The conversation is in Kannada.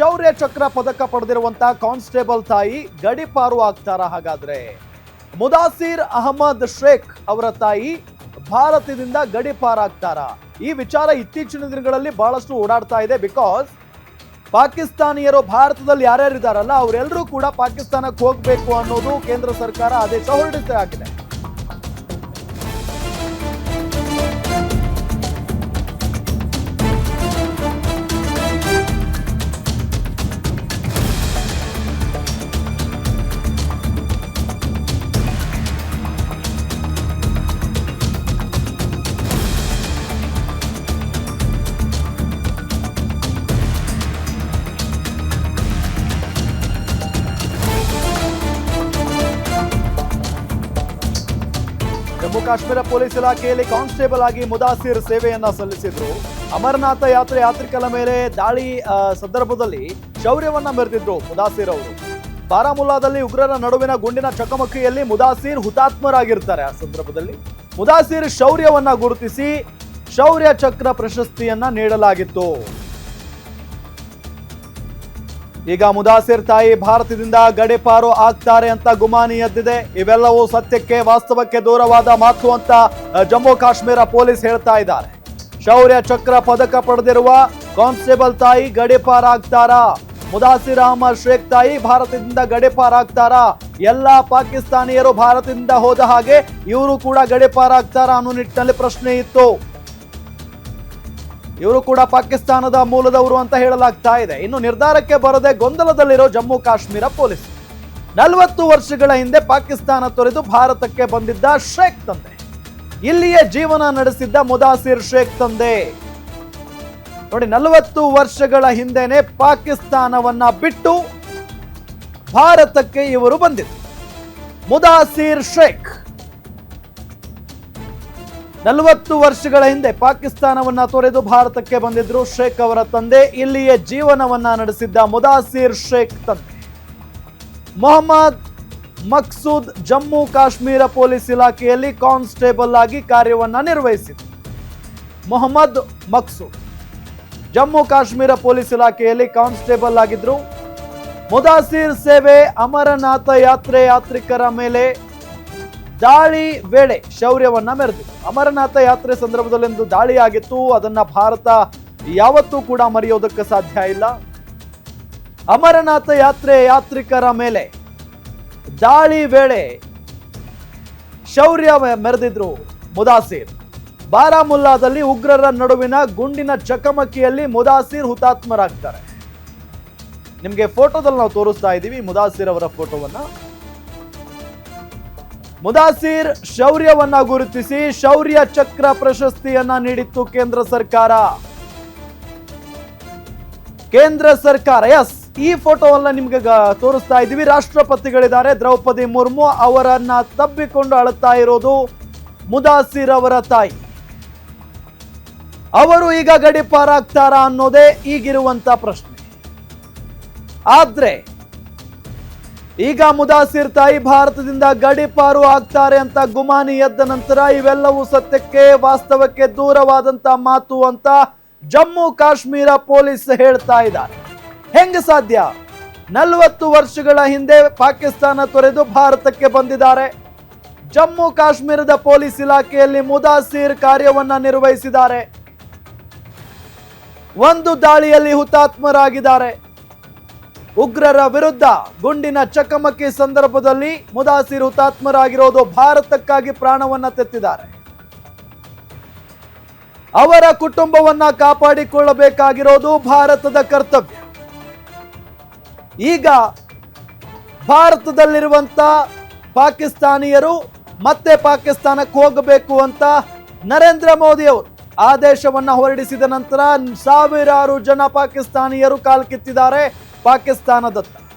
ಶೌರ್ಯ ಚಕ್ರ ಪದಕ ಪಡೆದಿರುವಂತ ಕಾನ್ಸ್ಟೇಬಲ್ ತಾಯಿ ಗಡಿಪಾರು ಆಗ್ತಾರ ಹಾಗಾದ್ರೆ? ಮುದಾಸಿರ್ ಅಹಮದ್ ಶೇಖ್ ಅವರ ತಾಯಿ ಭಾರತದಿಂದ ಗಡಿಪಾರಾಗ್ತಾರ? ಈ ವಿಚಾರ ಇತ್ತೀಚಿನ ದಿನಗಳಲ್ಲಿ ಬಹಳಷ್ಟು ಓಡಾಡ್ತಾ ಇದೆ ಬಿಕಾಸ್ ಪಾಕಿಸ್ತಾನಿಯರು ಭಾರತದಲ್ಲಿ ಯಾರ್ಯಾರು ಇದ್ದಾರಲ್ಲ ಅವರೆಲ್ಲರೂ ಕೂಡ ಪಾಕಿಸ್ತಾನಕ್ಕೆ ಹೋಗ್ಬೇಕು ಅನ್ನೋದು ಕೇಂದ್ರ ಸರ್ಕಾರ ಆದೇಶ ಹೊರಡಿಸಲಾಗಿದೆ ಜಮ್ಮು ಕಾಶ್ಮೀರ ಪೊಲೀಸ್ ಇಲಾಖೆಯಲ್ಲಿ ಕಾನ್ಸ್ಟೇಬಲ್ ಆಗಿ ಮುದಾಸಿರ್ ಸೇವೆಯನ್ನ ಸಲ್ಲಿಸಿದ್ರು. ಅಮರನಾಥ ಯಾತ್ರೆ ಯಾತ್ರಿಕರ ಮೇಲೆ ದಾಳಿ ಸಂದರ್ಭದಲ್ಲಿ ಶೌರ್ಯವನ್ನ ಮೆರೆದಿದ್ರು ಮುದಾಸಿರ್ ಅವರು. ಬಾರಾಮುಲ್ಲಾದಲ್ಲಿ ಉಗ್ರರ ನಡುವಿನ ಗುಂಡಿನ ಚಕಮಕಿಯಲ್ಲಿ ಮುದಾಸಿರ್ ಹುತಾತ್ಮರಾಗಿರ್ತಾರೆ. ಆ ಸಂದರ್ಭದಲ್ಲಿ ಮುದಾಸಿರ್ ಶೌರ್ಯವನ್ನ ಗುರುತಿಸಿ ಶೌರ್ಯ ಚಕ್ರ ಪ್ರಶಸ್ತಿಯನ್ನ ನೀಡಲಾಗಿತ್ತು. ಈಗ ಮುದಾಸಿರ್ ತಾಯಿ ಭಾರತದಿಂದ ಗಡಿಪಾರು ಆಗ್ತಾರೆ ಅಂತ ಗುಮಾನಿ ಎದ್ದಿದೆ. ಇವೆಲ್ಲವೂ ಸತ್ಯಕ್ಕೆ, ವಾಸ್ತವಕ್ಕೆ ದೂರವಾದ ಮಾತು ಅಂತ ಜಮ್ಮು ಕಾಶ್ಮೀರ ಪೊಲೀಸ್ ಹೇಳ್ತಾ ಇದ್ದಾರೆ. ಶೌರ್ಯ ಚಕ್ರ ಪದಕ ಪಡೆದಿರುವ ಕಾನ್ಸ್ಟೇಬಲ್ ತಾಯಿ ಗಡಿಪಾರಾಗ್ತಾರಾ ಮುದಾಸಿರ್ ಅಹಮದ್ ಶೇಖ್ ತಾಯಿ ಭಾರತದಿಂದ ಗಡಿಪಾರಾಗ್ತಾರಾ ಎಲ್ಲ ಪಾಕಿಸ್ತಾನಿಯರು ಭಾರತದಿಂದ ಹೋದ ಹಾಗೆ ಇವರು ಕೂಡ ಗಡಿಪಾರಾಗ್ತಾರಾ ಅನ್ನೋ ನಿಟ್ಟಿನಲ್ಲಿ ಪ್ರಶ್ನೆ ಇತ್ತು. ಇವರು ಕೂಡ ಪಾಕಿಸ್ತಾನದ ಮೂಲದವರು ಅಂತ ಹೇಳಲಾಗ್ತಾ ಇದೆ. ಇನ್ನು ನಿರ್ಧಾರಕ್ಕೆ ಬರದೆ ಗೊಂದಲದಲ್ಲಿರೋ ಜಮ್ಮು ಕಾಶ್ಮೀರ ಪೊಲೀಸ್. ನಲವತ್ತು ವರ್ಷಗಳ ಹಿಂದೆ ಪಾಕಿಸ್ತಾನ ತೊರೆದು ಭಾರತಕ್ಕೆ ಬಂದಿದ್ದ ಶೇಖ್ ತಂದೆ. ಇಲ್ಲಿಯೇ ಜೀವನ ನಡೆಸಿದ್ದ ಮುದಾಸಿರ್ ಶೇಖ್ ತಂದೆ. ನೋಡಿ, ನಲವತ್ತು ವರ್ಷಗಳ ಹಿಂದೆನೆ ಪಾಕಿಸ್ತಾನವನ್ನ ಬಿಟ್ಟು ಭಾರತಕ್ಕೆ ಇವರು ಬಂದಿದ್ರು ಮುದಾಸಿರ್ ಶೇಖ್. ನಲವತ್ತು ವರ್ಷಗಳ ಹಿಂದೆ ಪಾಕಿಸ್ತಾನವನ್ನ ತೊರೆದು ಭಾರತಕ್ಕೆ ಬಂದಿದ್ರು ಶೇಖ್ ಅವರ ತಂದೆ. ಇಲ್ಲಿಯೇ ಜೀವನವನ್ನ ನಡೆಸಿದ್ದ ಮುದಾಸಿರ್ ಶೇಖ್ ತಂದೆ. ಮೊಹಮ್ಮದ್ ಮಕ್ಸೂದ್ ಜಮ್ಮು ಕಾಶ್ಮೀರ ಪೊಲೀಸ್ ಇಲಾಖೆಯಲ್ಲಿ ಕಾನ್ಸ್ಟೇಬಲ್ ಆಗಿ ಕಾರ್ಯವನ್ನ ನಿರ್ವಹಿಸಿದ್ರು. ಮೊಹಮ್ಮದ್ ಮಕ್ಸೂದ್ ಜಮ್ಮು ಕಾಶ್ಮೀರ ಪೊಲೀಸ್ ಇಲಾಖೆಯಲ್ಲಿ ಕಾನ್ಸ್ಟೇಬಲ್ ಆಗಿದ್ರು. ಮುದಾಸಿರ್ ಸೇವೆ ಅಮರನಾಥ ಯಾತ್ರೆ ಯಾತ್ರಿಕರ ಮೇಲೆ ದಾಳಿ ವೇಳೆ ಶೌರ್ಯವನ್ನ ಮೆರೆದಿತ್ತು ಅಮರನಾಥ ಯಾತ್ರೆ ಸಂದರ್ಭದಲ್ಲಿ ಒಂದು ದಾಳಿ ಆಗಿತ್ತು ಅದನ್ನ ಭಾರತ ಯಾವತ್ತೂ ಕೂಡ ಮರೆಯೋದಕ್ಕೆ ಸಾಧ್ಯ ಇಲ್ಲ. ಅಮರನಾಥ ಯಾತ್ರೆ ಯಾತ್ರಿಕರ ಮೇಲೆ ದಾಳಿ ವೇಳೆ ಶೌರ್ಯ ಮೆರೆದಿದ್ರು ಮುದಾಸಿರ್. ಬಾರಾಮುಲ್ಲಾದಲ್ಲಿ ಉಗ್ರರ ನಡುವಿನ ಗುಂಡಿನ ಚಕಮಕಿಯಲ್ಲಿ ಮುದಾಸಿರ್ ಹುತಾತ್ಮರಾಗ್ತಾರೆ. ನಿಮಗೆ ಫೋಟೋದಲ್ಲಿ ನಾವು ತೋರಿಸ್ತಾ ಇದ್ದೀವಿ ಮುದಾಸಿರ್ ಅವರ ಫೋಟೋವನ್ನ. ಮುದಾಸಿರ್ ಶೌರ್ಯವನ್ನ ಗುರುತಿಸಿ ಶೌರ್ಯ ಚಕ್ರ ಪ್ರಶಸ್ತಿಯನ್ನ ನೀಡಿತ್ತು ಕೇಂದ್ರ ಸರ್ಕಾರ. ಕೇಂದ್ರ ಸರ್ಕಾರ ಎಸ್ ಈ ಫೋಟೋವನ್ನ ನಿಮ್ಗೆ ತೋರಿಸ್ತಾ ಇದ್ದೀವಿ. ರಾಷ್ಟ್ರಪತಿಗಳಿದ್ದಾರೆ, ದ್ರೌಪದಿ ಮುರ್ಮು ಅವರನ್ನ ತಬ್ಬಿಕೊಂಡು ಅಳುತ್ತಾ ಇರೋದು ಮುದಾಸಿರ್ ಅವರ ತಾಯಿ. ಅವರು ಈಗ ಗಡಿಪಾರಾಗ್ತಾರಾ ಅನ್ನೋದೇ ಈಗಿರುವಂತ ಪ್ರಶ್ನೆ. ಆದ್ರೆ ಈಗ ಮುದಾಸಿರ್ ತಾಯಿ ಭಾರತದಿಂದ ಗಡಿಪಾರು ಆಗ್ತಾರೆ ಅಂತ ಗುಮಾನಿ ಎದ್ದ ನಂತರ ಇವೆಲ್ಲವೂ ಸತ್ಯಕ್ಕೆ, ವಾಸ್ತವಕ್ಕೆ ದೂರವಾದಂತ ಮಾತು ಅಂತ ಜಮ್ಮು ಕಾಶ್ಮೀರ ಪೊಲೀಸ್ ಹೇಳ್ತಾ ಇದ್ದಾರೆ. ಹೆಂಗ ಸಾಧ್ಯ? ನಲವತ್ತು ವರ್ಷಗಳ ಹಿಂದೆ ಪಾಕಿಸ್ತಾನ ತೊರೆದು ಭಾರತಕ್ಕೆ ಬಂದಿದ್ದಾರೆ. ಜಮ್ಮು ಕಾಶ್ಮೀರದ ಪೊಲೀಸ್ ಇಲಾಖೆಯಲ್ಲಿ ಮುದಾಸಿರ್ ಕಾರ್ಯವನ್ನ ನಿರ್ವಹಿಸಿದ್ದಾರೆ. ಒಂದು ದಾಳಿಯಲ್ಲಿ ಹುತಾತ್ಮರಾಗಿದ್ದಾರೆ. ಉಗ್ರರ ವಿರುದ್ಧ ಗುಂಡಿನ ಚಕಮಕಿ ಸಂದರ್ಭದಲ್ಲಿ ಮುದಾಸಿರ್ ಹುತಾತ್ಮರಾಗಿರೋದು ಭಾರತಕ್ಕಾಗಿ ಪ್ರಾಣವನ್ನ ತೆತ್ತಿದ್ದಾರೆ. ಅವರ ಕುಟುಂಬವನ್ನ ಕಾಪಾಡಿಕೊಳ್ಳಬೇಕಾಗಿರೋದು ಭಾರತದ ಕರ್ತವ್ಯ. ಈಗ ಭಾರತದಲ್ಲಿರುವಂತ ಪಾಕಿಸ್ತಾನಿಯರು ಮತ್ತೆ ಪಾಕಿಸ್ತಾನಕ್ಕೆ ಹೋಗಬೇಕು ಅಂತ ನರೇಂದ್ರ ಮೋದಿ ಅವರು ಆದೇಶವನ್ನ ಹೊರಡಿಸಿದ ನಂತರ ಸಾವಿರಾರು ಜನ ಪಾಕಿಸ್ತಾನಿಯರು ಕಾಲ್ಕಿತ್ತಿದ್ದಾರೆ ಪಾಕಿಸ್ತಾನದತ್ತ.